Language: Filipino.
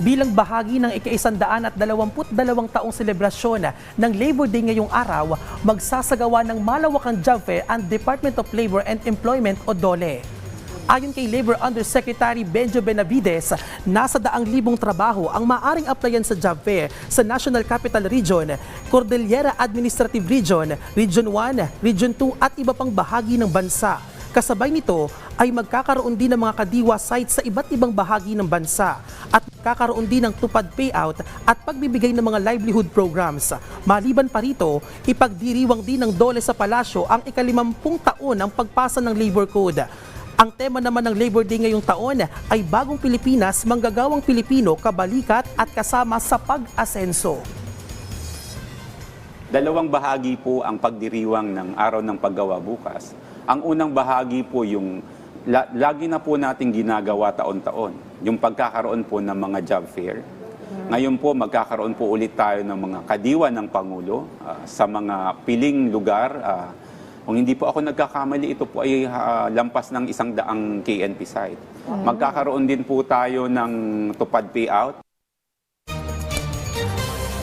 bilang bahagi ng ika-isandaan at dalawamput dalawang taong selebrasyon ng Labor Day ngayong araw, magsasagawa ng malawakang job fair ang Department of Labor and Employment o DOLE. Ayon kay Labor Undersecretary Benjo Benavides, nasa daang libong trabaho ang maaring applyan sa job fair sa National Capital Region, Cordillera Administrative Region, Region 1, Region 2 at iba pang bahagi ng bansa. Kasabay nito ay magkakaroon din ng mga kadiwa sites sa iba't ibang bahagi ng bansa at magkakaroon din ng tupad payout at pagbibigay ng mga livelihood programs. Maliban pa rito, ipagdiriwang din ng dole sa palasyo ang ikalimampung taon ng pagpasa ng Labor Code. Ang tema naman ng Labor Day ngayong taon ay Bagong Pilipinas, Manggagawang Pilipino, Kabalikat at Kasama sa Pag-asenso. Dalawang bahagi po ang pagdiriwang ng araw ng paggawa bukas. Ang unang bahagi po yung la- lagi na po nating ginagawa taon-taon, yung pagkakaroon po ng mga job fair. Ngayon po magkakaroon po ulit tayo ng mga kadiwa ng Pangulo ah, sa mga piling lugar. ah, kung hindi po ako nagkakamali, ito po ay ah, lampas ng isang daang KNP site. Magkakaroon din po tayo ng tupad payout